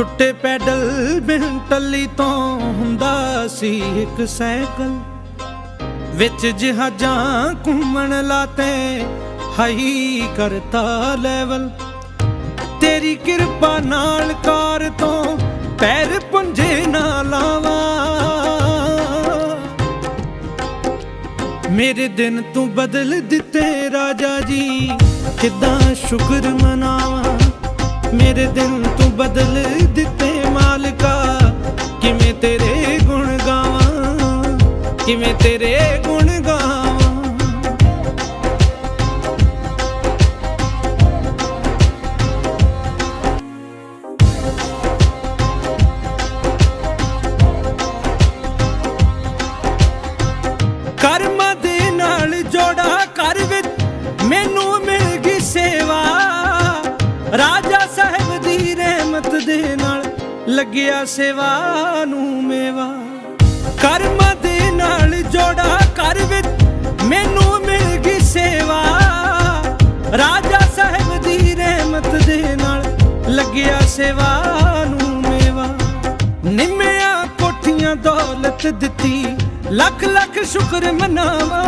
ਟੁੱਟੇ ਪੈਡਲ ਬਿਨ ਟੱਲੀ ਤੋਂ ਹੁੰਦਾ ਸੀ ਇੱਕ ਸਾਈਕਲ। ਵਿੱਚ ਜਹਾਜ਼ਾਂ ਘੁੰਮਣ ਲਾਤੇ, ਹਾਈ ਕਰਤਾ ਲੈਵਲ। ਤੇਰੀ ਕਿਰਪਾ ਨਾਲ ਕਾਰ ਤੋਂ ਪੈਰ ਪੁੰਝੇ ਨਾ ਲਾਵਾਂ। ਮੇਰੇ ਦਿਨ ਤੂੰ ਬਦਲ ਦਿੱਤੇ ਰਾਜਾ ਜੀ, ਕਿਦਾਂ ਸ਼ੁਕਰ ਮਨਾਵਾਂ। ਮੇਰੇ ਦਿਨ ਤੂੰ ਬਦਲ ਦਿੱਤੇ ਮਾਲਕਾ। ਕਿਵੇਂ ਤੇਰੇ ਗੁਣ ਗਾਵਾਂ? ਕਿਵੇਂ ਤੇਰੇ ਗੁਣ ਗਾਵਾਂ? ਕਰਮਾਂ ਦੇ ਨਾਲ ਜੋੜਾ ਕਰ ਵਿੱਚ ਮੈਨੂੰ ਮਿਲ ਗਈ ਸੇਵਾ। ਰਾਜਾ ਲੱਗਿਆ ਸੇਵਾ ਨੂੰ ਮੇਵਾ। ਕਰਮਾਂ ਦੇ ਨਾਲ ਜੋੜਾ ਕਰ ਵਿੱਚ ਮੈਨੂੰ ਮਿਲ ਗਈ ਸੇਵਾ। ਰਾਜਾ ਸਾਹਿਬ ਦੀ ਰਹਿਮਤ ਦੇ ਨਾਲ ਲੱਗਿਆ ਸੇਵਾ ਨੂੰ ਮੇਵਾ। ਨਿੰਮਿਆ ਕੋਠੀਆਂ ਦੌਲਤ ਦਿੱਤੀ, ਲੱਖ ਲੱਖ ਸ਼ੁਕਰ ਮਨਾਵਾ।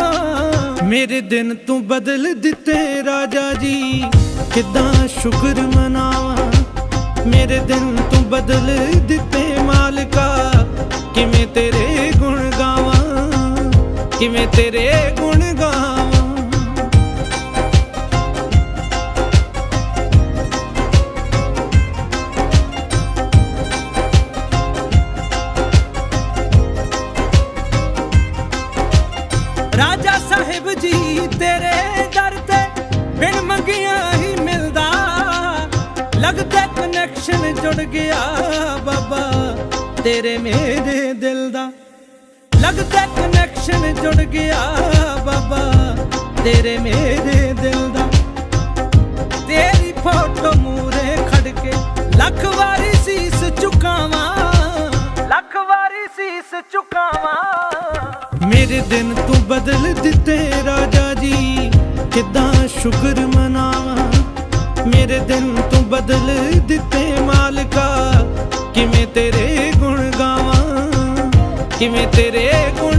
ਮੇਰੇ ਦਿਨ ਤੂੰ ਬਦਲ ਦਿੱਤੇ ਰਾਜਾ ਜੀ, ਕਿਦਾਂ ਸ਼ੁਕਰ ਮਨਾਵਾ। ਮੇਰੇ ਦਿਨ ਤੂੰ ਬਦਲ ਦਿੱਤੇ ਮਾਲਕਾ। ਕਿਵੇਂ ਤੇਰੇ ਗੁਣ ਗਾਵਾਂ? ਕਿਵੇਂ ਤੇਰੇ ਗੁਣ ਗਾਵਾਂ? ਰਾਜਾ ਸਾਹਿਬ ਜੀ ਤੇਰੇ ਦਰ ਤੇ ਬਿਨ ਮੰਗਿਆ ਹੀ ਮਿਲਦਾ। ਲੱਗਦਾ ਕਨੈਕਸ਼ਨ ਜੁੜ ਗਿਆ ਬਾਬਾ। ਤੇਰੇ ਮੇਰੇ ਦਿਲ ਦਾ ਲੱਗਦਾ ਕਨੈਕਸ਼ਨ ਜੁੜ ਗਿਆ ਬਾਬਾ। ਤੇਰੇ ਮੇਰੇ ਦਿਲ ਦਾ ਤੇਰੀ ਫੋਟੋ ਮੂਰੇ ਖੜ ਕੇ ਲੱਖ ਵਾਰੀ ਸੀਸ ਝੁਕਾਵਾਂ। ਲੱਖ ਵਾਰੀ ਸੀਸ ਚੁਕਾਵਾਂ ਮੇਰੇ ਦਿਨ ਤੂੰ ਬਦਲ ਦਿੱਤੇ ਰਾਜਾ ਜੀ, ਕਿੱਦਾਂ ਸ਼ੁਕਰ ਮਨਾਵਾਂ। ਮੇਰੇ ਦਿਨ ਤੂੰ ਬਦਲ ਦਿੱਤੇ ਮਾਲਕਾ। ਕਿਵੇਂ ਤੇਰੇ ਗੁਣ ਗਾਵਾਂ ਕਿਵੇਂ ਤੇਰੇ ਗੁਣ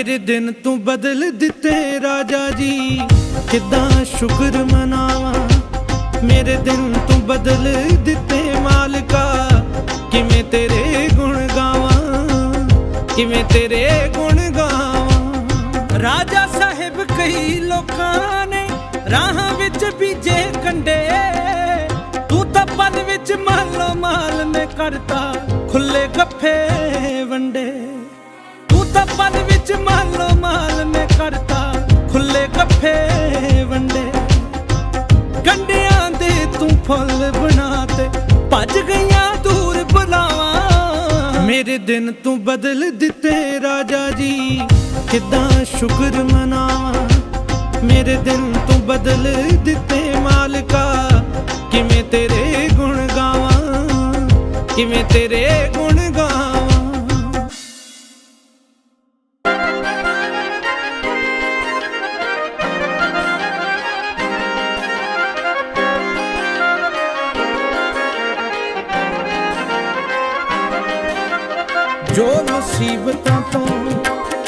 ਲਾਵਾਂ ਦਿਨ ਤੂੰ ਬਦਲ ਦਿੱਤੇ ਰਾਜਾ ਜੀ। ਕਿੱਦਾਂ ਸ਼ੁਕਰ ਮਨਾਵਾਂ? ਮੇਰੇ ਦਿਨ ਤੂੰ ਬਦਲ ਦਿੱਤੇ ਮਾਲਕਾ। ਕਿਵੇਂ ਤੇਰੇ ਗੁਣ ਗਾਵਾਂ? ਕਿਵੇਂ ਤੇਰੇ ਗੁਣ ਗਾਵਾਂ? ਰਾਜਾ ਸਾਹਿਬ ਕਈ ਲੋਕਾਂ ਨੇ ਰਾਹਾਂ ਵਿੱਚ ਬੀਜੇ ਕੰਡੇ। ਤੂੰ ਤਾਂ ਪਨ ਵਿੱਚ ਮਾਲੋ ਮਾਲ ਨੇ ਕਰਤਾ। ਖੁੱਲੇ ਗੱਫੇ ਤੂੰ ਵਿੱਚ ਮਾਲੋ, ਮਾਲ ਨੇ ਕਰਤਾ। ਖੁੱਲੇ ਗੱਫੇ ਵੰਡੇ। ਕੰਡਿਆਂ ਦੇ ਤੂੰ ਫੁੱਲ ਬਣਾਤੇ ਭੱਜ ਗਈਆਂ ਦੂਰ ਬੁਲਾਵਾਂ ਮੇਰੇ ਦਿਨ ਤੂੰ ਬਦਲ ਦਿੱਤੇ ਰਾਜਾ ਜੀ, ਕਿਦਾਂ ਸ਼ੁਕਰ ਮਨਾਵਾਂ? ਮੇਰੇ ਦਿਨ ਤੂੰ ਬਦਲ ਦਿੱਤੇ ਮਾਲਕਾ, ਕਿਵੇਂ ਤੇਰੇ ਗੁਣ ਗਾਵਾਂ? ਕਿਵੇਂ ਤੇਰੇ ਗੁਣ ਮੁਸੀਬਤਾਂ ਤੋਂ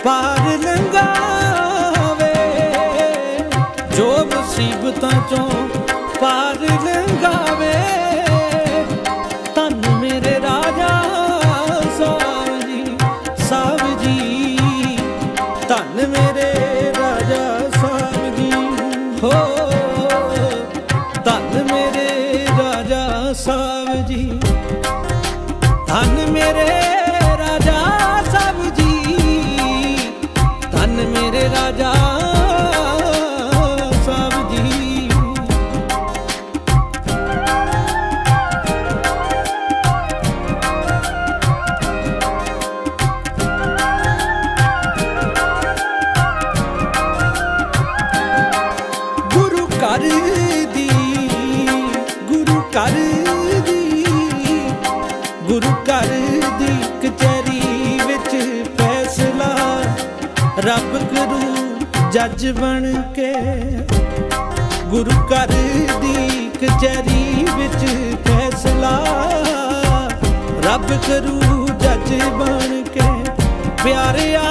ਪਾਰ ਲੰਘਾਵੇ। ਜੋ ਮੁਸੀਬਤਾਂ ਚੋਂ ਪਾਰ ਲੰਘਾਵੇ। ਤਨ ਮੇਰੇ ਰਾਜਾ ਸਾਹਿਬ ਜੀ ਸਾਹਿਬ ਜੀ। ਧੰਨ ਮੇਰੇ ਜੱਜ ਬਣ ਕੇ ਗੁਰੂ ਘਰ ਦੀ ਕਚਹਿਰੀ ਵਿੱਚ ਫੈਸਲਾ ਰੱਬ ਕਰੂ ਜੱਜ ਬਣ ਕੇ ਪਿਆਰਿਆ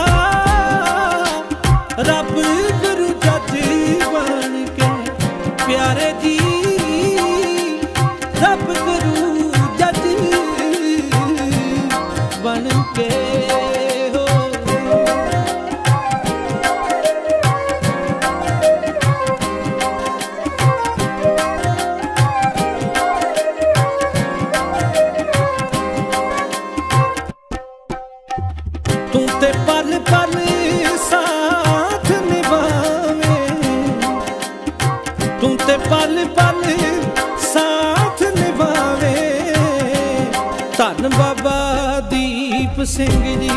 ਧੰਨ ਬਾਬਾ ਦੀਪ ਸਿੰਘ ਜੀ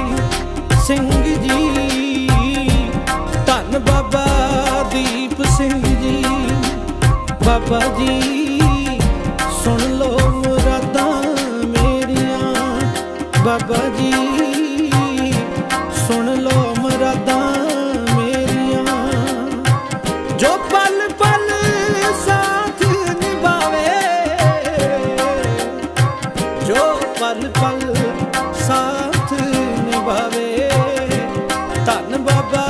ਸਿੰਘ ਜੀ। ਧੰਨ ਬਾਬਾ ਦੀਪ ਸਿੰਘ ਜੀ। ਬਾਬਾ ਜੀ, ਸੁਣ ਲੋ ਮੁਰਾਦਾਂ ਮੇਰੀਆਂ। ਬਾਬਾ ਧੰਨ ਬਾਬਾ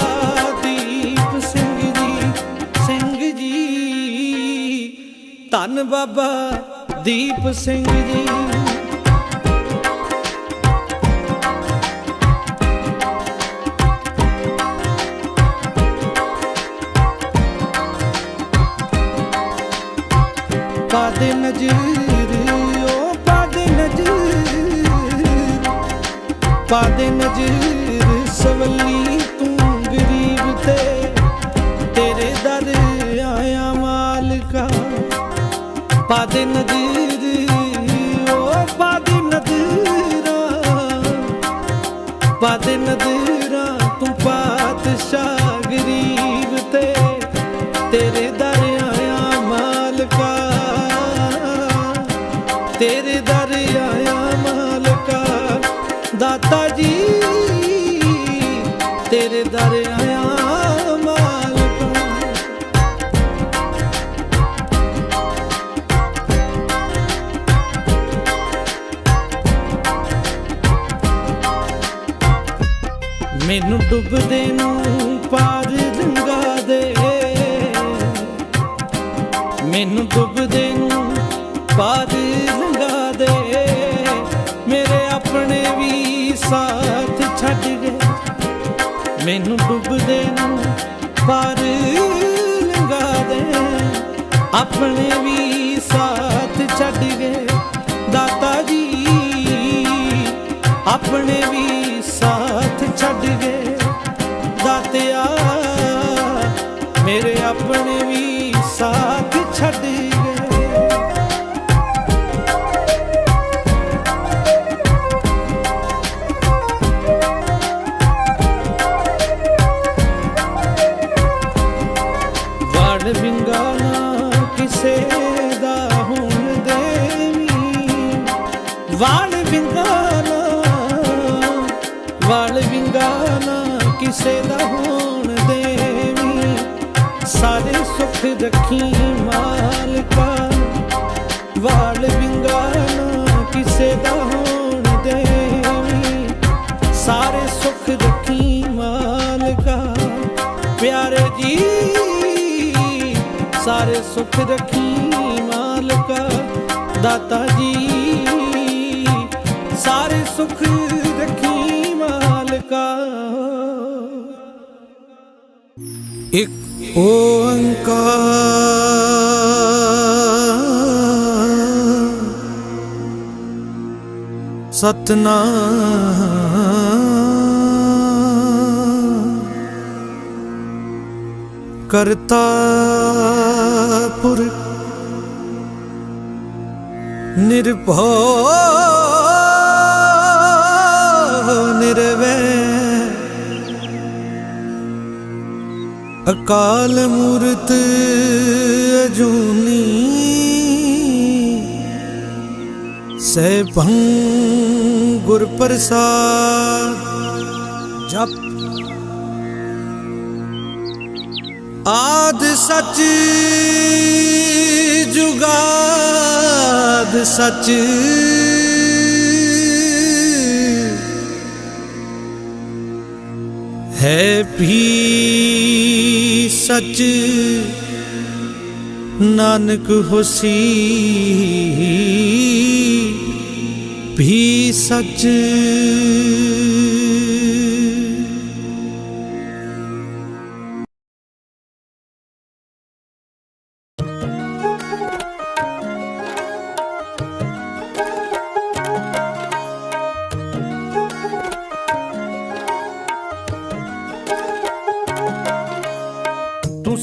ਦੀਪ ਸਿੰਘ ਜੀ ਸਿੰਘ ਜੀ। ਧੰਨ ਬਾਬਾ ਦੀਪ ਸਿੰਘ ਜੀ। ਪਾਦੇ ਨਜ਼ਰ ਓ ਪਾਦੇ ਨਜ਼ਰ। ਪਾਦੇ ਨਜ਼ਰ ਪਾਦੇ ਨਜ਼ਰ ਓ ਪਾਦੇ ਨਜ਼ਰਾਂ ਪਾਦੇ ਨਜ਼ਰਾਂ ਤੂੰ ਪਾਤਸ਼ਾਹ ਗਰੀਬ ਤੇ ਤੇਰੇ ਦਰ ਆਇਆ ਮਾਲਕਾ। ਤੇਰੇ ਦਰ ਆਇਆ ਮਾਲਕਾ, ਦਾਤਾ ਜੀ, ਤੇਰੇ ਦਰ ਆਪਣੇ ਵੀ ਸਾਥ ਛੱਡ ਗਏ ਦਾਤਾ ਜੀ। ਆਪਣੇ ਵੀ ਵੜ ਵਿੰਗਾਣਾ ਵੜ ਵਿੰਗਾਣਾ ਕਿਸੇ ਦਾ ਹੋਣ ਦੇਵੀ। ਸਾਰੇ ਸੁੱਖ ਰੱਖੀ ਮਾਲਕਾ, ਵਾਲ ਵਿੰਗਾਣਾ ਕਿਸੇ ਦਾ ਹੋਣ ਦੇਵੀ। ਸਾਰੇ ਸੁੱਖ ਰੱਖੀ ਮਾਲਕਾ, ਪਿਆਰੇ ਜੀ, ਸਾਰੇ ਸੁੱਖ ਰੱਖੀ ਮਾਲਕਾ, ਦਾਤਾ ਜੀ। ਸੁਖ ਰੱਖੀ ਮਾਲਕਾ। ਇੱਕ ਓੰਕਾਰ। ਸਤਨਾਮ। ਕਰਤਾ ਪੁਰਖ ਨਿਰਭਉ ਰਵੇ ਅਕਾਲ ਮੂਰਤ ਅਜੂਨੀ। ਸੈਭੰ ਗੁਰ ਪ੍ਰਸਾਦ ਜਪ। ਆਦ ਸਚ ਜੁਗਾਦ ਸਚ। ਹੈ ਵੀ ਸੱਚ। ਨਾਨਕ ਹੋਸੀ ਵੀ ਸੱਚ।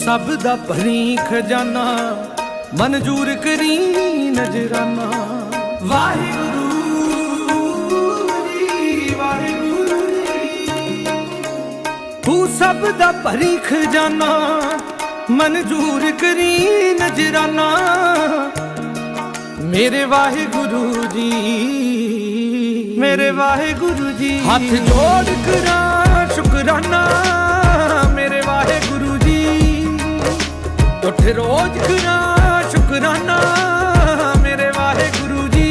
ਸਭ ਦਾ ਭਰੀ ਖਜ਼ਾਨਾ ਮਨਜ਼ੂਰ ਕਰੀ ਨਜ਼ਰਾਨਾ। ਵਾਹਿਗੁਰੂ ਜੀ ਵਾਹਿਗੁਰੂ ਜੀ। ਤੂੰ ਸਭ ਦਾ ਭਰੀ ਖਜ਼ਾਨਾ ਮਨਜ਼ੂਰ ਕਰੀ ਨਜ਼ਰਾਨਾ। ਮੇਰੇ ਵਾਹਿਗੁਰੂ ਜੀ ਮੇਰੇ ਵਾਹਿਗੁਰੂ ਜੀ। ਹੱਥ ਜੋੜ ਕਰਾਂ ਸ਼ੁਕਰਾਨਾ। ਉੱਠ ਰੋਜ਼ ਕਰਾਂ ਸ਼ੁਕਰਾਨਾ ਮੇਰੇ ਵਾਹਿਗੁਰੂ ਜੀ।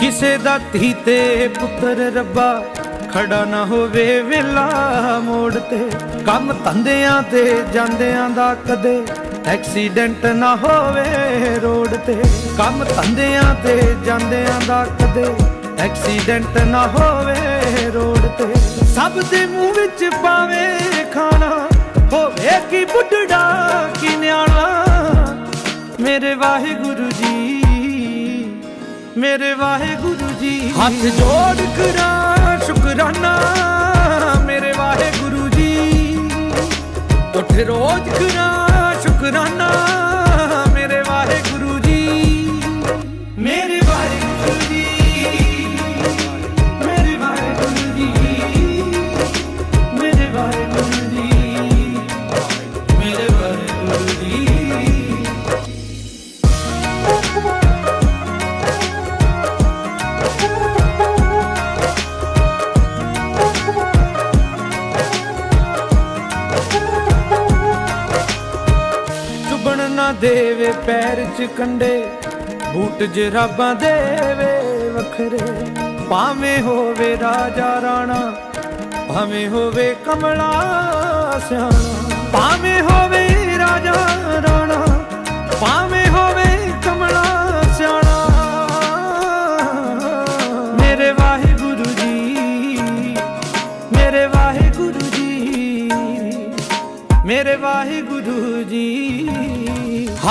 ਕਿਸੇ ਦਾ ਧੀ ਤੇ ਪੁੱਤਰ ਰੱਬਾ, ਖੜਾ ਨਾ ਹੋਵੇ ਵੇਲਾ ਮੋੜ ਤੇ। ਕੰਮ ਧੰਦਿਆਂ ਤੇ ਜਾਂਦਿਆਂ ਦਾ ਕਦੇ ਐਕਸੀਡੈਂਟ ਨਾ ਹੋਵੇ ਰੋਡ ਤੇ। ਕੰਮ ਧੰਦਿਆਂ ਤੇ, ਜਾਂਦਿਆਂ ਦਾ ਕਦੇ। ਐਕਸੀਡੈਂਟ ਨਾ ਹੋਵੇ ਰੋਡ ਤੇ। ਸਭ ਦੇ ਮੂੰਹ ਵਿੱਚ ਪਾਵੇ ਖਾਣਾ। ਹੋਵੇ ਕੀ ਬੁੱਢੜਾ, ਕੀ ਨਿਆਣਾ। ਮੇਰੇ ਵਾਹਿਗੁਰੂ ਜੀ, ਮੇਰੇ ਵਾਹਿਗੁਰੂ ਜੀ। ਹੱਥ ਜੋੜ ਕਰਾਂ, ਸ਼ੁਕਰਾਨਾ। ਮੇਰੇ ਵਾਹਿਗੁਰੂ ਜੀ, ਉੱਠ ਰੋਜ਼ ਕਰਾਂ। ਸ਼ੁਕਰਾਨਾ ਮੇਰੇ ਚ ਕੰਡੇ, ਬੂਟ ਜਰਾਬਾਂ ਦੇਵੇ ਵੱਖਰੇ। ਭਾਵੇਂ ਹੋਵੇ ਰਾਜਾ ਰਾਣਾ, ਭਾਵੇਂ ਹੋਵੇ ਕਮਲਾ ਸਿਆਣਾ। ਭਾਵੇਂ ਹੋਵੇ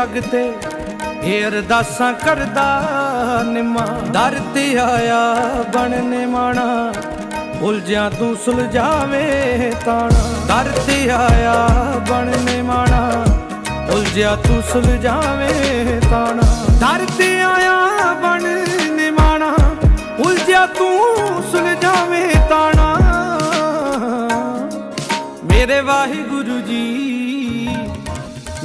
ਜਗ ਤੇ ਇਹ ਅਰਦਾਸਾਂ ਕਰਦਾ ਨਿਮਾ। ਦਰ ਤੇ ਆਇਆ ਬਣ ਨਿਮਾਣਾ, ਉਲਝਿਆ ਤੂੰ ਸੁਲਝਾਵੇ ਤਾਣਾ। ਦਰ ਤੇ ਆਇਆ ਬਣ ਨਿਮਾਣਾ, ਉਲਝਿਆ ਤੂੰ ਸੁਲਝਾਵੇ ਤਾਣਾ। ਦਰ ਤੇ ਆਇਆ ਬਣ ਨਿਮਾਣਾ, ਉਲਝਿਆ ਤੂੰ ਸੁਲਝਾਵੇ ਤਾਣਾ। ਮੇਰੇ ਵਾਹਿਗੁਰੂ ਜੀ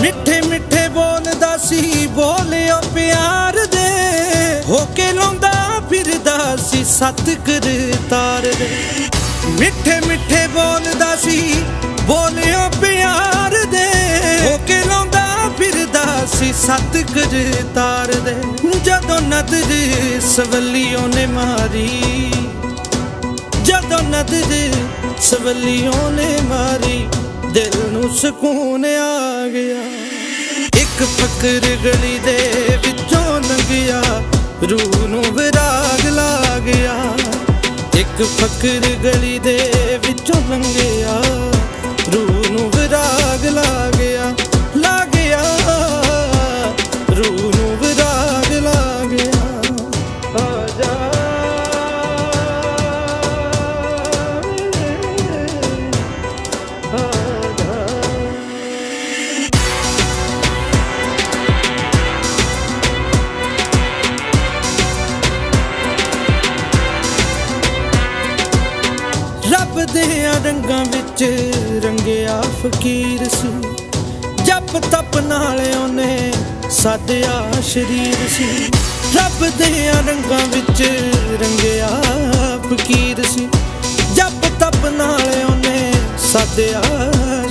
ਮਿੱਠੇ ਮਿੱਠੇ ਬੋਲਦਾ ਸੀ ਬੋਲਿਓ ਪਿਆਰ ਦੇ। ਹੋ ਕੇ ਲਾਉਂਦਾ ਫਿਰਦਾ ਸੀ ਸਤ ਕਰਤਾਰ ਦੇ। ਮਿੱਠੇ ਮਿੱਠੇ ਬੋਲਦਾ ਸੀ ਬੋਲਿਓ ਪਿਆਰ ਦੇ। ਹੋ ਕੇ ਲਾਉਂਦਾ ਫਿਰਦਾ ਸੀ ਸਤ ਕਰਤਾਰ ਦੇ। ਜਦੋਂ ਨਦਰ ਸਵੱਲੀਓ ਨੇ ਮਾਰੀ, ਜਦੋਂ ਨਦਰ ਸਵੱਲੀਓ ਨੇ ਮਾਰੀ ਦਿਲ ਨੂੰ ਸਕੂਨ ਆ ਗਿਆ। ਇੱਕ ਫਕਰ ਗਲੀ ਦੇ ਵਿੱਚੋਂ ਲੰਘਿਆ, ਰੂਹ ਨੂੰ ਵਿਰਾਗ ਲਾ ਗਿਆ। ਇੱਕ ਫਕਰ ਗਲੀ ਦੇ ਰੱਬ ਦੇ ਰੰਗਾਂ ਵਿੱਚ ਰੰਗਿਆ ਫਕੀਰ ਸੀ। ਜਪ ਤਪ ਨਾਲ ਉਹਨੇ ਸਾਧਿਆ ਸ਼ਰੀਰ ਸੀ। ਰੱਬ ਦੇ ਰੰਗਾਂ ਵਿੱਚ ਰੰਗਿਆ ਫਕੀਰ ਸੀ। ਜਪ ਤਪ ਨਾਲ ਉਹਨੇ ਸਾਧਿਆ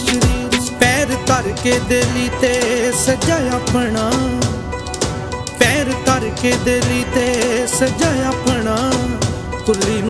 ਸ਼ਰੀਰ ਸੀ। ਪੈਰ ਧਰ ਕੇ ਦਿਲੀ ਤੇ ਸਜਾ ਆਪਣਾ। ਪੈਰ ਧਰ ਕੇ ਦਿਲੀ ਤੇ ਸਜਾ ਆਪਣਾ। ਕੁੱਲੀ ਨੂੰ